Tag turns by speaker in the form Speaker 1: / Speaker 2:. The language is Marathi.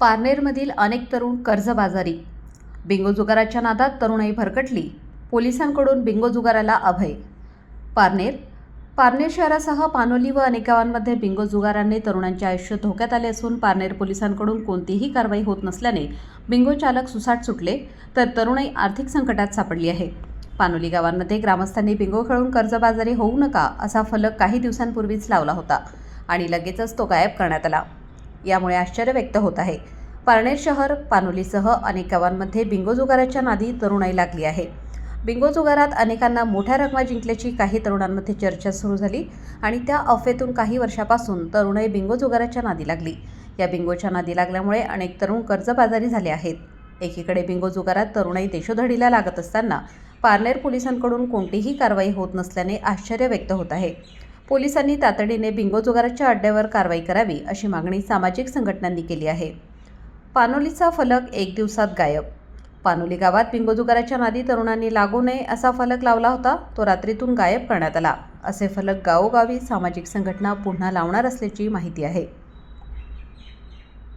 Speaker 1: पारनेरमधील अनेक तरुण कर्जबाजारी. बिंगो जुगाराच्या नादात तरुणाई भरकटली. पोलिसांकडून बिंगो जुगाराला अभय. पारनेर पारनेर शहरासह पानोली व अनेक गावांमध्ये बिंगो जुगारांनी तरुणांचे आयुष्य धोक्यात आले असून पारनेर पोलिसांकडून कोणतीही कारवाई होत नसल्याने बिंगो चालक सुसाट सुटले तर तरुणाई आर्थिक संकटात सापडली आहे. पानोली गावांमध्ये ग्रामस्थांनी बिंगो खेळून कर्जबाजारी होऊ नका असा फलक काही दिवसांपूर्वीच लावला होता आणि लगेचच तो गायब करण्यात आला. यामुळे आश्चर्य व्यक्त होत आहे. पारनेर शहर पानोलीसह अनेक गावांमध्ये बिंगो जुगाराच्या नादी तरुणाई लागली आहे. बिंगो जुगारात अनेकांना मोठ्या रकमा जिंकल्याची काही तरुणांमध्ये चर्चा सुरू झाली आणि त्या अफेतून काही वर्षापासून तरुणाई बिंगो जुगाराच्या नादी लागली. या बिंगोच्या नादी लागल्यामुळे अनेक तरुण कर्जबाजारी झाले आहेत. एकीकडे बिंगो जुगारात तरुणाई देशोधडीला लागत असताना पारनेर पोलिसांकडून कोणतीही कारवाई होत नसल्याने आश्चर्य व्यक्त होत आहे. पोलिसांनी तातडीने बिंगो जुगाराच्या अड्ड्यावर कारवाई करावी अशी मागणी सामाजिक संघटनांनी केली आहे. पानोलीचा फलक एक दिवसात गायब. पानोली गावात बिंगो जुगाराच्या नादी तरुणांनी लागू नये असा फलक लावला होता तो रात्रीतून गायब करण्यात आला. असे फलक गावोगावी सामाजिक संघटना पुन्हा लावणार असल्याची माहिती आहे.